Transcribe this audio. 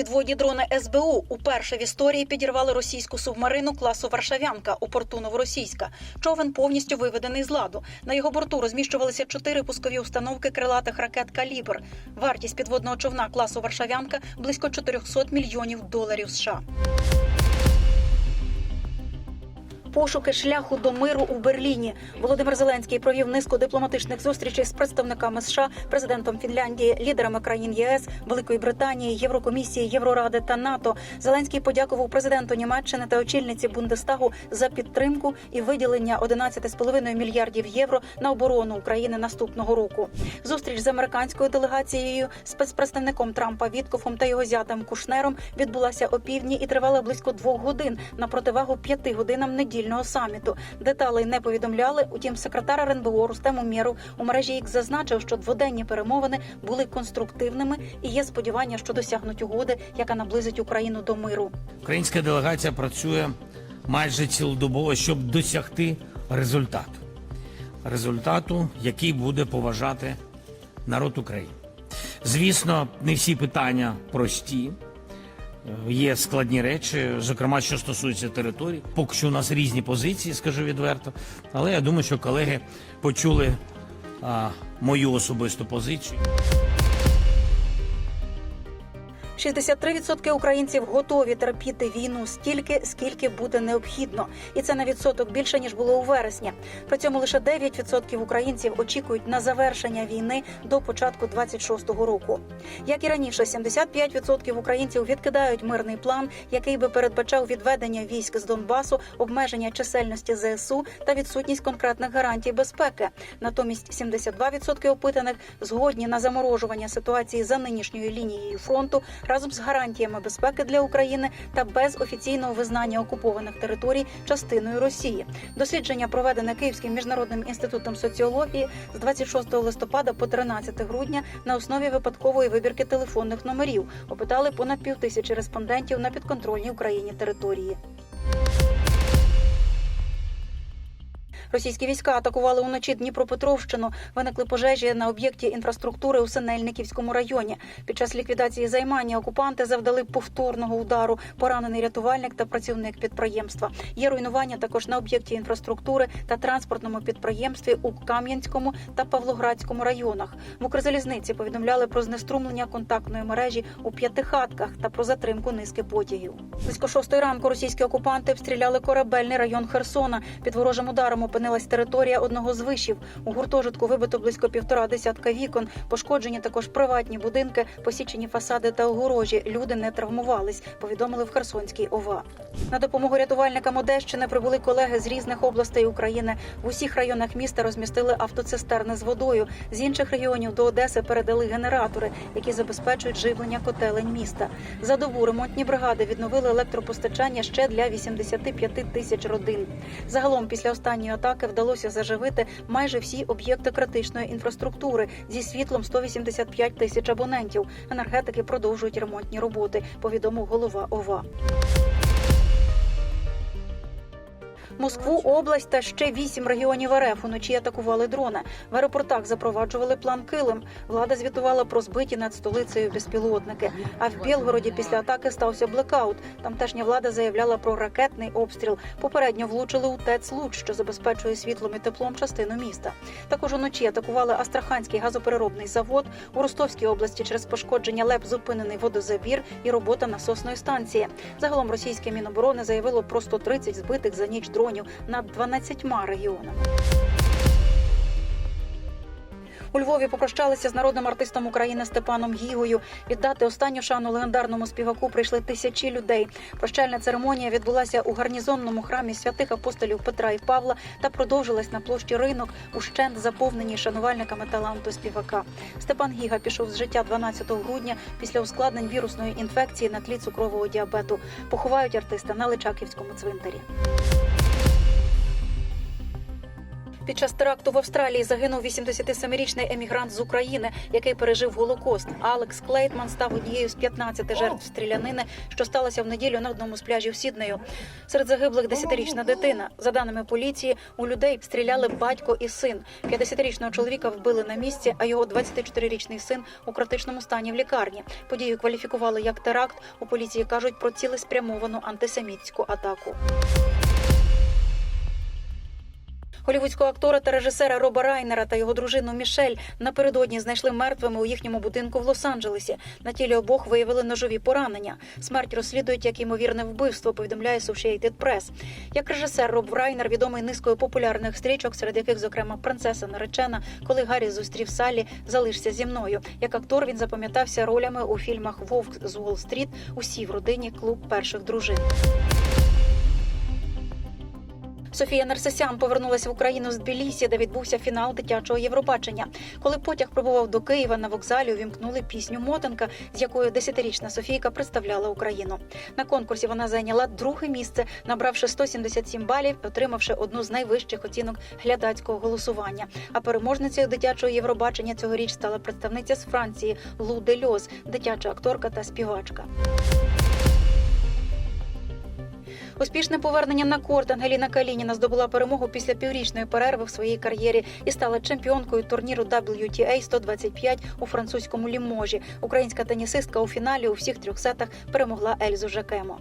Підводні дрони СБУ уперше в історії підірвали російську субмарину класу Варшавянка у порту Новоросійська. Човен повністю виведений з ладу. На його борту розміщувалися чотири пускові установки крилатих ракет Калібр. Вартість підводного човна класу Варшавянка близько 400 мільйонів доларів США. Пошуки шляху до миру у Берліні. Володимир Зеленський провів низку дипломатичних зустрічей з представниками США, президентом Фінляндії, лідерами країн ЄС, Великої Британії, Єврокомісії, Євроради та НАТО. Зеленський подякував президенту Німеччини та очільниці Бундестагу за підтримку і виділення 11,5 мільярдів євро на оборону України наступного року. Зустріч з американською делегацією, спецпредставником Трампа Віткофом та його зятем Кушнером відбулася о півдні і тривала близько двох годин на противагу п'яти годинам недільного саміту. Деталей не повідомляли. Утім, секретар РНБО Рустем Умєров у мережі X зазначив, що дводенні перемовини були конструктивними і є сподівання, що досягнуть угоди, яка наблизить Україну до миру. Українська делегація працює майже цілодобово, щоб досягти результату. Результату, який буде поважати народ України. Звісно, не всі питання прості. Е, Є складні речі, зокрема, що стосується території. Поки що у нас різні позиції, скажу відверто. Але я думаю, що колеги почули а, мою особисту позицію. 63% українців готові терпіти війну стільки, скільки буде необхідно, і це на відсоток більше ніж було у вересні. При цьому лише 9% українців очікують на завершення війни до початку 26-го року. Як і раніше, 75% українців відкидають мирний план, який би передбачав відведення військ з Донбасу, обмеження чисельності ЗСУ та відсутність конкретних гарантій безпеки. Натомість 72% опитаних згодні на заморожування ситуації за нинішньою лінією фронту разом з гарантіями безпеки для України та без офіційного визнання окупованих територій частиною Росії. Дослідження проведене Київським міжнародним інститутом соціології з 26 листопада по 13 грудня на основі випадкової вибірки телефонних номерів. Опитали понад півтисячі респондентів на підконтрольній Україні території. Російські війська атакували уночі Дніпропетровщину. Виникли пожежі на об'єкті інфраструктури у Синельниківському районі. Під час ліквідації займання окупанти завдали повторного удару. Поранений рятувальник та працівник підприємства. Є руйнування також на об'єкті інфраструктури та транспортному підприємстві у Кам'янському та Павлоградському районах. В Укрзалізниці повідомляли про знеструмлення контактної мережі у п'ятихатках та про затримку низки потягів. Близько шостої ранку російські окупанти обстріляли корабельний район Херсона. Під ворожим ударом опинилась територія одного з вишів. У гуртожитку вибито близько півтора десятка вікон. Пошкоджені також приватні будинки, посічені фасади та огорожі. Люди не травмувались. Повідомили в Херсонській ОВА. На допомогу рятувальникам Одещини прибули колеги з різних областей України. В усіх районах міста розмістили автоцистерни з водою. З інших регіонів до Одеси передали генератори, які забезпечують живлення котелень міста. За добу ремонтні бригади відновили електропостачання ще для 85 тисяч родин. Загалом, після останньої атаки вдалося заживити майже всі об'єкти критичної інфраструктури зі світлом 185 тисяч абонентів. Енергетики продовжують ремонтні роботи. Повідомив голова ОВА. Москву, область та ще вісім регіонів РФ уночі атакували дрони. В аеропортах запроваджували план Килим. Влада звітувала про збиті над столицею безпілотники. А в Білгороді після атаки стався блекаут. Тамтешня влада заявляла про ракетний обстріл. Попередньо влучили у ТЕЦ Луч, що забезпечує світлом і теплом частину міста. Також уночі атакували Астраханський газопереробний завод. У Ростовській області через пошкодження ЛЕП зупинений водозабір і робота насосної станції. Загалом російське міноборони заявило про 130 збитих за ніч дронів над 12 регіонами. У Львові попрощалися з народним артистом України Степаном Гігою. Віддати останню шану легендарному співаку прийшли тисячі людей. Прощальна церемонія відбулася у гарнізонному храмі святих апостолів Петра і Павла та продовжилась на площі ринок, ущент заповненій шанувальниками таланту співака. Степан Гіга пішов з життя 12 грудня після ускладнень вірусної інфекції на тлі цукрового діабету. Поховають артиста на Личаківському цвинтарі. Під час теракту в Австралії загинув 87-річний емігрант з України, який пережив Голокост. Алекс Клейтман став однією з 15 жертв стрілянини, що сталося в неділю на одному з пляжів Сіднею. Серед загиблих 10-річна дитина. За даними поліції, у людей стріляли батько і син. 50-річного чоловіка вбили на місці, а його 24-річний син у критичному стані в лікарні. Подію кваліфікували як теракт. У поліції кажуть про цілеспрямовану антисемітську атаку. Голівудського актора та режисера Роба Райнера та його дружину Мішель напередодні знайшли мертвими у їхньому будинку в Лос-Анджелесі. На тілі обох виявили ножові поранення. Смерть розслідують як ймовірне вбивство. Повідомляє Associated Press. Як режисер Роб Райнер відомий низкою популярних стрічок, серед яких, зокрема, принцеса наречена, коли Гаррі зустрів Саллі, залишся зі мною. Як актор він запам'ятався ролями у фільмах Вовк з Уолл-стріт, усі в родині клуб перших дружин. Софія Нарсесян повернулася в Україну з Тбілісі, де відбувся фінал дитячого Євробачення. Коли потяг прибував до Києва на вокзалі, увімкнули пісню Мотанка, з якою десятирічна Софійка представляла Україну. На конкурсі вона зайняла друге місце, набравши 177 балів, отримавши одну з найвищих оцінок глядацького голосування. А переможницею дитячого Євробачення цьогоріч стала представниця з Франції Лу Дельоз, дитяча акторка та співачка. Успішне повернення на корт Ангеліна Калініна здобула перемогу після піврічної перерви в своїй кар'єрі і стала чемпіонкою турніру WTA 125 у французькому ліможі. Українська тенісистка у фіналі у всіх трьох сетах перемогла Ельзу Жакемо.